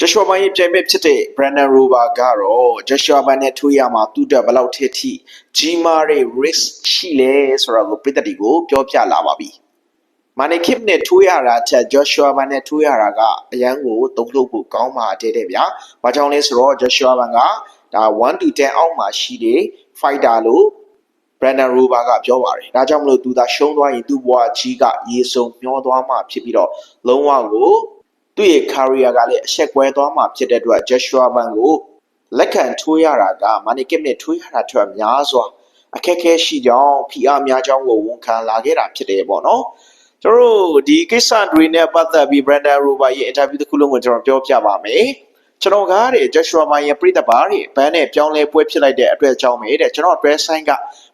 Joshua ဘန်ရဲ့ပြိုင်ဘက်ဖြစ်တဲ့ Brandon Rover ကတော့ Joshua ဘန်နဲ့ထွေးရမှာသူ့အတွက်ဘယ်လောက်ထိထိကြီးမားတဲ့ risk ရှိလဲဆိုတာကိုပြည်သက်တွေကိုပြောပြလာပါပြီ။ Money Kip နဲ့ထွေးရတာချက် Joshua ဘန်နဲ့ထွေးရတာကအရန်ကိုသုံးလို့ဖို့ကောင်းပါတယ်တဲ့ဗျာ။ဘာကြောင့်လဲဆိုတော့ Joshua ဘန်ကဒါ1 to 10အောက်မှာရှိတဲ့ fighter လို့ Brandon Rover ကပြောပါတယ်။ဒါကြောင့်မလို့သူသာရှုံးသွားရင်သူ့ဘဝကြီးကရေစုံမျောသွားမှဖြစ်ပြီးတော့လုံးဝကို သူ့ရဲ့ career ကလည်းအဆက်ကွဲသွားမှဖြစ်တဲ့အတွက် Joshua Ban ကိုလက်ခံထိုးရတာက Money Game နဲ့ထိုးရတာထွက်များစွာအခက်အခဲရှိကြောင်းဖိအားများကြောင်းကိုဝန်ခံလာခဲ့တာဖြစ်တယ်ပေါ့နော်။ကျွန်တော်တို့ဒီကိစ္စတွေနဲ့ပတ်သက်ပြီး Brandon Rover ရဲ့ interview တစ်ခုလုံးကိုကျွန်တော်ပြောပြပါမယ်။ကျွန်တော်ကားတဲ့ Joshua Man ရဲ့ပြိတ္တပါတဲ့ဘန်းနဲ့ပြောင်းလဲပွဲဖြစ်လိုက်တဲ့အတွက်ကြောင့်ပဲတဲ့ကျွန်တော် dress sign က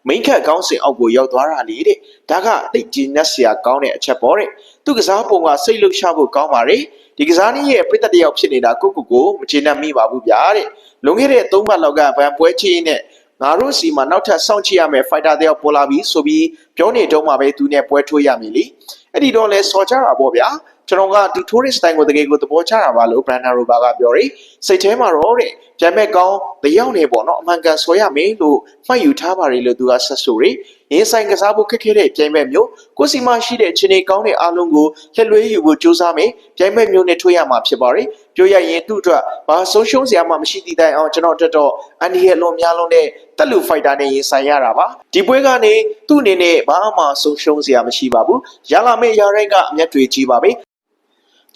main ခတ်ကောင်းစင်အောက်ကိုရောက်သွားတာလေတဲ့ဒါကတိတ်ကြီးနက်စရာကောင်းတဲ့အချက်ပေါ့တဲ့သူကစားပုံကစိတ်လှုပ်ရှားဖို့ကောင်းပါတယ် ဒီကစားနည်းရဲ့ပြိတ္တတယောက်ဖြစ်နေတာကိုကိုကိုမချေနှံ့မိပါဘူးဗျာတဲ့လွန်ခဲ့တဲ့၃ပတ်လောက်ကဘန်းပွဲချင်းနဲ့ငါတို့စီမှာနောက်ထပ်စောင့်ကြည့်ရမယ်ဖိုက်တာတယောက်ပေါ်လာပြီဆိုပြီးပြောနေတော့မှပဲသူနဲ့ပွဲထိုးရမည်လေအဲ့ဒီတော့လဲစော်ကြတာပေါ့ဗျာကျွန်တော်ကဒီ tourist time ကိုတကယ်ကိုသဘောကျတာပါလို့ Brandon Rover ကပြောတယ်စိတ်ထဲမှာတော့တဲ့ကြမ်းမဲ့ကောင်းတယောက်နေပေါ့နော်အမှန်ကန်ဆွဲရမယ်လို့မှတ်ယူထားပါတယ်လို့သူကဆက်ဆိုတယ် ရင်းဆိုင်ကစားဖို့ခက်ခဲတဲ့ပြိုင်မဲ့မျိုးကိုစီမရှိတဲ့ခြေနေကောင်းတဲ့အားလုံးကိုလက်လွဲယူဖို့ကြိုးစားမယ်ပြိုင်မဲ့မျိုးနဲ့ထွေးရမှာဖြစ်ပါတယ်ပြောရရင်သူ့အတွက်ဘာဆုံးရှုံးစရာမှမရှိသည့်တိုင်အောင်ကျွန်တော်တက်တော့အန်ဒီရဲ့လွန်များလုံးတဲ့တက်လူဖိုက်တာနဲ့ရင်ဆိုင်ရတာပါဒီပွဲကနေသူ့အနေနဲ့ဘာမှဆုံးရှုံးစရာမရှိပါဘူးရလာမယ့်ရာတိုင်းကအမျက်တွေကြီးပါပဲ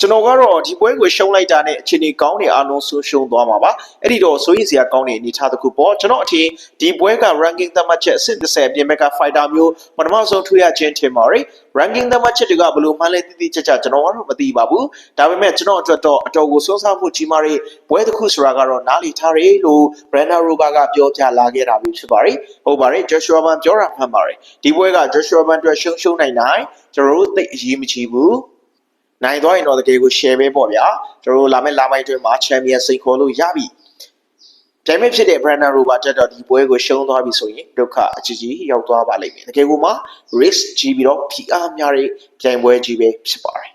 ကျွန်တော်ကတော့ဒီပွဲကိုရှုံးလိုက်တာနဲ့အခြေအနေကောင်းတဲ့အားလုံးဆုံးရှုံးသွားမှာပါအဲ့ဒီတော့ဆိုရင်စရာကောင်းတဲ့အနေအထားတစ်ခုပေါ့ကျွန်တော်အထင်ဒီပွဲက ranking သတ်မှတ်ချက်အဆင့်30ပြင်မဲ့က fighter မျိုးပထမဆုံးထွေးရခြင်းထင်ပါရယ် ranking သတ်မှတ်ချက်တွေကဘယ်လိုမှန်းလဲတိတိကျကျကျွန်တော်ကတော့မသိပါဘူးဒါပေမဲ့ကျွန်တော်အတွက်တော့အတော်ကိုစွန့်စားမှုကြီးမားတဲ့ပွဲတစ်ခုဆိုတာကတော့နားလည်ထားတယ်လို့ Brandon Rover ကပြောပြလာခဲ့တာမျိုးဖြစ်ပါတယ်ဟုတ်ပါတယ် Joshua Ban ပြောတာမှန်ပါတယ်ဒီပွဲက Joshua Ban အတွက်ရှုံးရှုံးနိုင်နိုင်ကျွန်တော်တို့သိအရေးမကြီးဘူး နိုင်သွားရင်တော့တကယ်ကို share ပဲပေါ့ဗျာကျွန်တော်တို့လာမယ့်လာမိုက်အတွင်းမှာ champion စိန်ခေါ်လို့ရပြီပြိုင်မဲ့ဖြစ်တဲ့ Brandon Rover တက်တော့ဒီပွဲကိုရှုံးသွားပြီဆိုရင်ဒုက္ခအကြီးကြီးရောက်သွားပါလိမ့်မယ်တကယ်ကိုမှ risk ကြီးပြီးတော့ဖိအားများတဲ့ပြိုင်ပွဲကြီးပဲဖြစ်ပါတယ်နော်